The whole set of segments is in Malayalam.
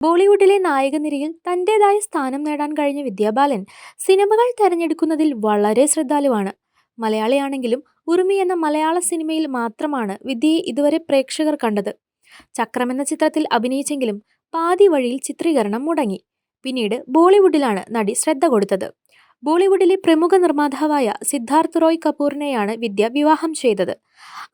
ബോളിവുഡിലെ നായകനിരയിൽ തന്റെതായ സ്ഥാനം നേടാൻ കഴിഞ്ഞ വിദ്യാബാലൻ സിനിമകൾ തിരഞ്ഞെടുക്കുന്നതിൽ വളരെ ശ്രദ്ധാലുവാണ്. മലയാളിയാണെങ്കിലും ഉറുമി എന്ന മലയാള സിനിമയിൽ മാത്രമാണ് വിദ്യയെ ഇതുവരെ പ്രേക്ഷകർ കണ്ടത്. ചക്രം എന്ന ചിത്രത്തിൽ അഭിനയിച്ചെങ്കിലും പാതി വഴിയിൽ ചിത്രീകരണം മുടങ്ങി. പിന്നീട് ബോളിവുഡിലാണ് നടി ശ്രദ്ധ കൊടുത്തത്. ബോളിവുഡിലെ പ്രമുഖ നിർമ്മാതാവായ സിദ്ധാർത്ഥ് റോയ് കപൂറിനെയാണ് വിദ്യ വിവാഹം ചെയ്തത്.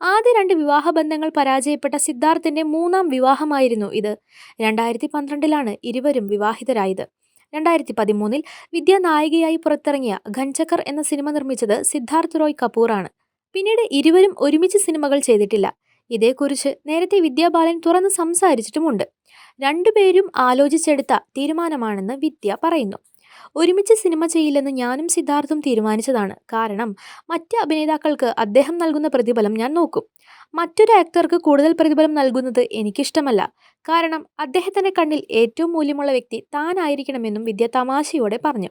ആദ്യ രണ്ട് വിവാഹബന്ധങ്ങൾ പരാജയപ്പെട്ട സിദ്ധാർത്ഥിന്റെ മൂന്നാം വിവാഹമായിരുന്നു ഇത്. രണ്ടായിരത്തി പന്ത്രണ്ടിലാണ് ഇരുവരും വിവാഹിതരായത്. രണ്ടായിരത്തി പതിമൂന്നിൽ വിദ്യ നായികയായി പുറത്തിറങ്ങിയ ഘൻചക്കർ എന്ന സിനിമ നിർമ്മിച്ചത് സിദ്ധാർത്ഥ് റോയ് കപൂറാണ്. പിന്നീട് ഇരുവരും ഒരുമിച്ച് സിനിമകൾ ചെയ്തിട്ടില്ല. ഇതേക്കുറിച്ച് നേരത്തെ വിദ്യാബാലൻ തുറന്ന് സംസാരിച്ചിട്ടുമുണ്ട്. രണ്ടുപേരും ആലോചിച്ചെടുത്ത തീരുമാനമാണെന്ന് വിദ്യ പറയുന്നു. ഒരുമിച്ച് സിനിമ ചെയ്യില്ലെന്ന് ഞാനും സിദ്ധാർത്ഥും തീരുമാനിച്ചതാണ്. കാരണം മറ്റ് അഭിനേതാക്കൾക്ക് അദ്ദേഹം നൽകുന്ന പ്രതിഫലം ഞാൻ നോക്കും. മറ്റൊരു ആക്ടർക്ക് കൂടുതൽ പ്രതിഫലം നൽകുന്നത് എനിക്കിഷ്ടമല്ല. കാരണം അദ്ദേഹത്തിന്റെ കണ്ണിൽ ഏറ്റവും മൂല്യമുള്ള വ്യക്തി താനായിരിക്കണമെന്നും വിദ്യ തമാശയോടെ പറഞ്ഞു.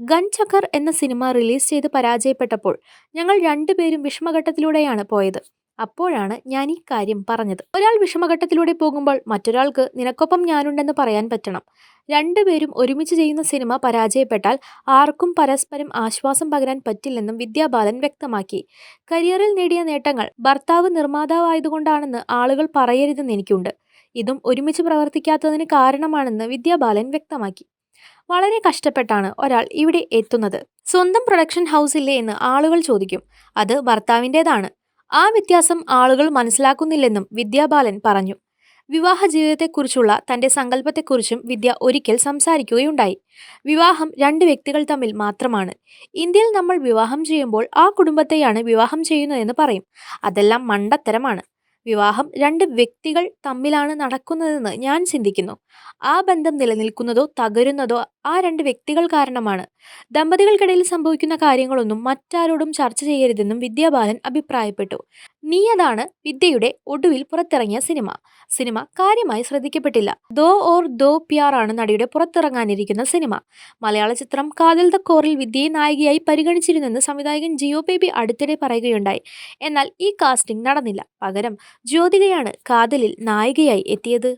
ഗൻ ചക്കർ എന്ന സിനിമ റിലീസ് ചെയ്ത് പരാജയപ്പെട്ടപ്പോൾ ഞങ്ങൾ രണ്ടുപേരും വിഷമഘട്ടത്തിലൂടെയാണ് പോയത്. അപ്പോഴാണ് ഞാൻ ഈ കാര്യം പറഞ്ഞത്. ഒരാൾ വിഷമഘട്ടത്തിലൂടെ പോകുമ്പോൾ മറ്റൊരാൾക്ക് നിനക്കൊപ്പം ഞാനുണ്ടെന്ന് പറയാൻ പറ്റണം. രണ്ടുപേരും ഒരുമിച്ച് ചെയ്യുന്ന സിനിമ പരാജയപ്പെട്ടാൽ ആർക്കും പരസ്പരം ആശ്വാസം പകരാൻ പറ്റില്ലെന്നും വിദ്യാബാലൻ വ്യക്തമാക്കി. കരിയറിൽ നേടിയ നേട്ടങ്ങൾ ഭർത്താവ് നിർമ്മാതാവായതുകൊണ്ടാണെന്ന് ആളുകൾ പറയരുതെന്ന് എനിക്കുണ്ട്. ഇതും ഒരുമിച്ച് പ്രവർത്തിക്കാത്തതിന് കാരണമാണെന്ന് വിദ്യാബാലൻ വ്യക്തമാക്കി. വളരെ കഷ്ടപ്പെട്ടാണ് ഒരാൾ ഇവിടെ എത്തുന്നത്. സ്വന്തം പ്രൊഡക്ഷൻ ഹൗസില്ലേ എന്ന് ആളുകൾ ചോദിക്കും. അത് ഭർത്താവിന്റെതാണ്. ആ വ്യത്യാസം ആളുകൾ മനസ്സിലാക്കുന്നില്ലെന്നും വിദ്യാബാലൻ പറഞ്ഞു. വിവാഹ ജീവിതത്തെക്കുറിച്ചുള്ള തന്റെ സങ്കല്പത്തെക്കുറിച്ചും വിദ്യ ഒരിക്കൽ സംസാരിക്കുകയുണ്ടായി. വിവാഹം രണ്ട് വ്യക്തികൾ തമ്മിൽ മാത്രമാണ്. ഇന്ത്യയിൽ നമ്മൾ വിവാഹം ചെയ്യുമ്പോൾ ആ കുടുംബത്തെയാണ് വിവാഹം ചെയ്യുന്നതെന്ന് പറയും. അതെല്ലാം മണ്ടത്തരമാണ്. വിവാഹം രണ്ട് വ്യക്തികൾ തമ്മിലാണ് നടക്കുന്നതെന്ന് ഞാൻ ചിന്തിക്കുന്നു. ആ ബന്ധം നിലനിൽക്കുന്നതോ തകരുന്നതോ ആ രണ്ട് വ്യക്തികൾ കാരണമാണ്. ദമ്പതികൾക്കിടയിൽ സംഭവിക്കുന്ന കാര്യങ്ങളൊന്നും മറ്റാരോടും ചർച്ച ചെയ്യരുതെന്നും വിദ്യാബാലൻ അഭിപ്രായപ്പെട്ടു. നീ അതാണ് വിദ്യയുടെ ഒടുവിൽ പുറത്തിറങ്ങിയ സിനിമ. സിനിമ കാര്യമായി ശ്രദ്ധിക്കപ്പെട്ടില്ല. ദോ ഓർ ദോ പ്യാർ ആണ് നടിയുടെ പുറത്തിറങ്ങാനിരിക്കുന്ന സിനിമ. മലയാള ചിത്രം കാതൽ ദ കോറിൽ വിദ്യയെ നായികയായി പരിഗണിച്ചിരുന്നെന്ന് സംവിധായകൻ ജിയോ ബേബി അടുത്തിടെ പറയുകയുണ്ടായി. എന്നാൽ ഈ കാസ്റ്റിംഗ് നടന്നില്ല. പകരം ജ്യോതികയാണ് കാതലിൽ നായികയായി എത്തിയത്.